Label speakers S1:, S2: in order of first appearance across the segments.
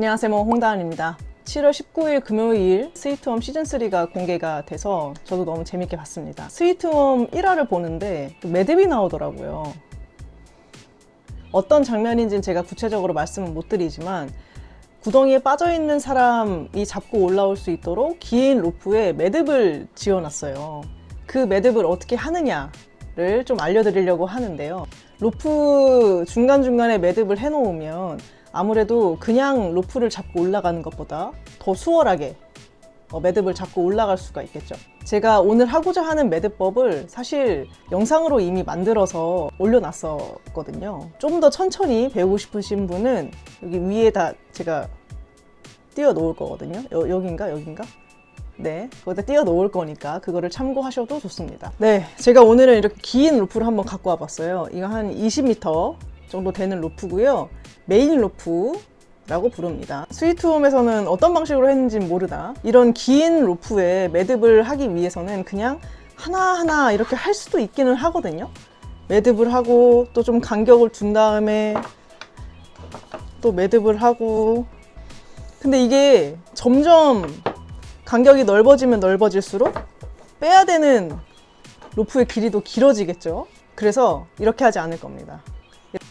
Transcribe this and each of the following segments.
S1: 안녕하세요. 뭐 홍다은입니다. 7월 19일 금요일 스위트홈 시즌3가 공개가 돼서 저도 너무 재밌게 봤습니다. 스위트홈 1화를 보는데 그 매듭이 나오더라고요. 어떤 장면인지는 제가 구체적으로 말씀은 못 드리지만 구덩이에 빠져 있는 사람이 잡고 올라올 수 있도록 긴 로프에 매듭을 지어놨어요. 그 매듭을 어떻게 하느냐를 좀 알려드리려고 하는데요. 로프 중간중간에 매듭을 해놓으면 아무래도 그냥 로프를 잡고 올라가는 것보다 더 수월하게 어, 매듭을 잡고 올라갈 수가 있겠죠. 제가 오늘 하고자 하는 매듭법을 사실 영상으로 이미 만들어서 올려놨었거든요. 좀 더 천천히 배우고 싶으신 분은 여기 위에다 제가 띄워 놓을 거거든요. 여, 여긴가? 여긴가? 네, 거기다 띄워 놓을 거니까 그거를 참고하셔도 좋습니다. 네, 제가 오늘은 이렇게 긴 로프를 한번 갖고 와봤어요. 이거 한 20m 정도 되는 로프고요. 메인 로프라고 부릅니다. 스위트홈에서는 어떤 방식으로 했는지 모르다. 이런 긴 로프에 매듭을 하기 위해서는 그냥 하나하나 이렇게 할 수도 있기는 하거든요. 매듭을 하고 또 좀 간격을 둔 다음에 또 매듭을 하고 근데 이게 점점 간격이 넓어지면 넓어질수록 빼야 되는 로프의 길이도 길어지겠죠. 그래서 이렇게 하지 않을 겁니다.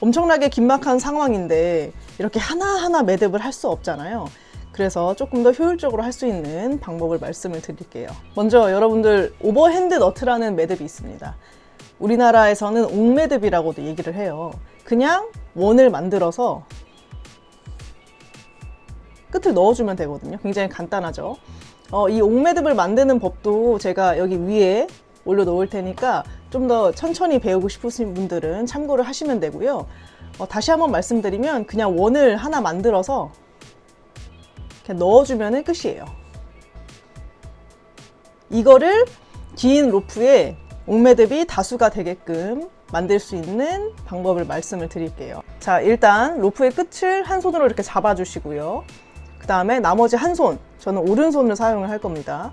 S1: 엄청나게 긴박한 상황인데 이렇게 하나하나 매듭을 할 수 없잖아요. 그래서 조금 더 효율적으로 할 수 있는 방법을 말씀을 드릴게요. 먼저 여러분들 오버핸드 너트라는 매듭이 있습니다. 우리나라에서는 옥매듭이라고도 얘기를 해요. 그냥 원을 만들어서 끝을 넣어주면 되거든요. 굉장히 간단하죠. 어, 이 옥매듭을 만드는 법도 제가 여기 위에 올려놓을 테니까 좀 더 천천히 배우고 싶으신 분들은 참고를 하시면 되고요. 어, 다시 한번 말씀드리면 그냥 원을 하나 만들어서 그냥 넣어주면 끝이에요. 이거를 긴 로프에 옥매듭이 다수가 되게끔 만들 수 있는 방법을 말씀을 드릴게요. 자, 일단 로프의 끝을 한 손으로 이렇게 잡아주시고요. 그 다음에 나머지 한 손, 저는 오른손을 사용을 할 겁니다.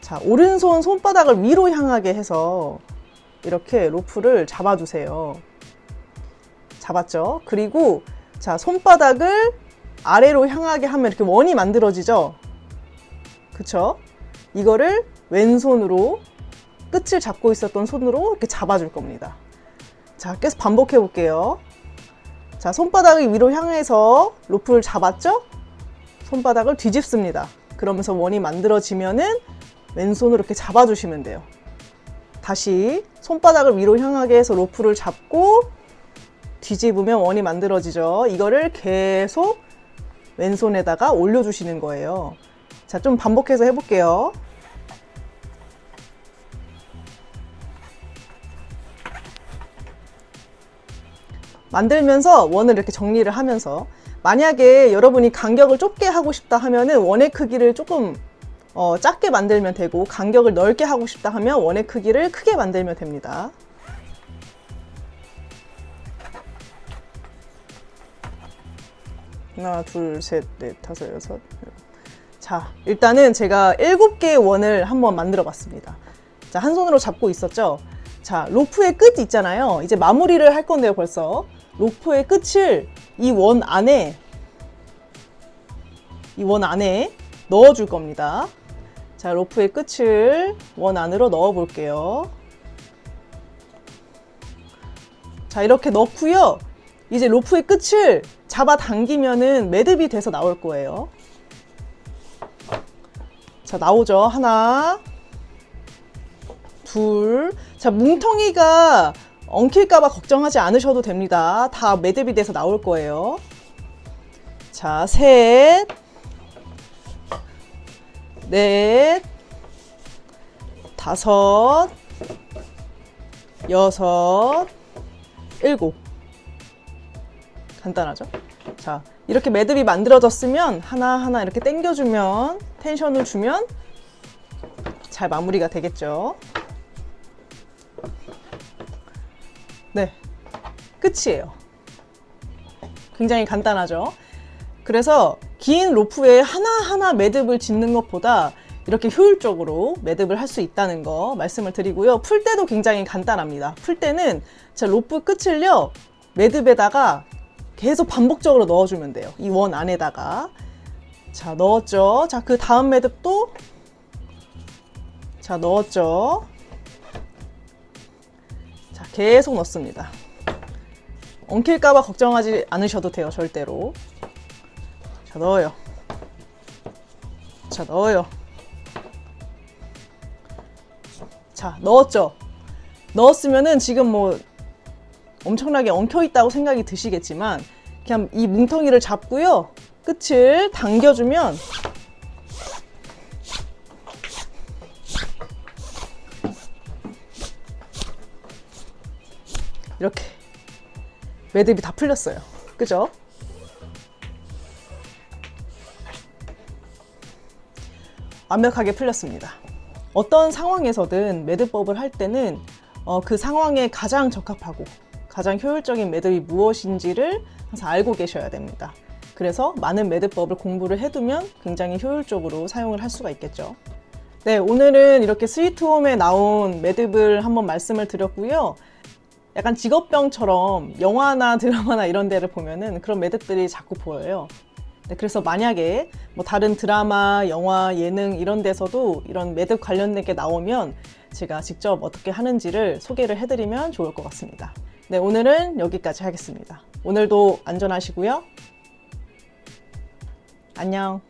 S1: 자, 오른손 손바닥을 위로 향하게 해서 이렇게 로프를 잡아주세요. 잡았죠? 그리고 자, 손바닥을 아래로 향하게 하면 이렇게 원이 만들어지죠? 그쵸? 이거를 왼손으로 끝을 잡고 있었던 손으로 이렇게 잡아줄 겁니다. 자, 계속 반복해 볼게요. 자, 손바닥이 위로 향해서 로프를 잡았죠? 손바닥을 뒤집습니다. 그러면서 원이 만들어지면은 왼손으로 이렇게 잡아주시면 돼요. 다시 손바닥을 위로 향하게 해서 로프를 잡고 뒤집으면 원이 만들어지죠. 이거를 계속 왼손에다가 올려주시는 거예요. 자, 좀 반복해서 해볼게요. 만들면서 원을 이렇게 정리를 하면서 만약에 여러분이 간격을 좁게 하고 싶다 하면은 원의 크기를 조금 어, 작게 만들면 되고 간격을 넓게 하고 싶다 하면 원의 크기를 크게 만들면 됩니다. 하나, 둘, 셋, 넷, 다섯, 여섯. 자, 일단은 제가 일곱 개의 원을 한번 만들어 봤습니다. 자, 한 손으로 잡고 있었죠? 자, 로프의 끝 있잖아요. 이제 마무리를 할 건데요, 벌써. 로프의 끝을 이 원 안에, 이 원 안에 넣어줄 겁니다. 자, 로프의 끝을 원 안으로 넣어 볼게요. 자, 이렇게 넣고요. 이제 로프의 끝을 잡아 당기면은 매듭이 돼서 나올 거예요. 자, 나오죠. 하나, 둘. 자, 뭉텅이가 엉킬까봐 걱정하지 않으셔도 됩니다. 다 매듭이 돼서 나올 거예요. 자, 셋, 넷, 다섯, 여섯, 일곱. 간단하죠? 자, 이렇게 매듭이 만들어졌으면 하나하나 이렇게 당겨주면, 텐션을 주면 잘 마무리가 되겠죠. 네. 끝이에요. 굉장히 간단하죠? 그래서 긴 로프에 하나하나 매듭을 짓는 것보다 이렇게 효율적으로 매듭을 할 수 있다는 거 말씀을 드리고요. 풀 때도 굉장히 간단합니다. 풀 때는 제 로프 끝을요, 매듭에다가 계속 반복적으로 넣어주면 돼요. 이 원 안에다가. 자, 넣었죠. 자, 그 다음 매듭도 자, 넣었죠. 자, 계속 넣습니다. 엉킬까봐 걱정하지 않으셔도 돼요, 절대로. 자, 넣어요. 자, 넣어요. 자, 넣었죠. 넣었으면은 지금 뭐 엄청나게 엉켜 있다고 생각이 드시겠지만 그냥 이 뭉텅이를 잡고요. 끝을 당겨주면 이렇게 매듭이 다 풀렸어요. 그죠? 완벽하게 풀렸습니다. 어떤 상황에서든 매듭법을 할 때는 어, 그 상황에 가장 적합하고 가장 효율적인 매듭이 무엇인지를 항상 알고 계셔야 됩니다. 그래서 많은 매듭법을 공부를 해두면 굉장히 효율적으로 사용을 할 수가 있겠죠. 네, 오늘은 이렇게 스위트홈에 나온 매듭을 한번 말씀을 드렸고요. 약간 직업병처럼 영화나 드라마나 이런 데를 보면은 그런 매듭들이 자꾸 보여요. 네, 그래서 만약에 뭐 다른 드라마, 영화, 예능 이런 데서도 이런 매듭 관련된 게 나오면 제가 직접 어떻게 하는지를 소개를 해드리면 좋을 것 같습니다. 네, 오늘은 여기까지 하겠습니다. 오늘도 안전하시고요. 안녕.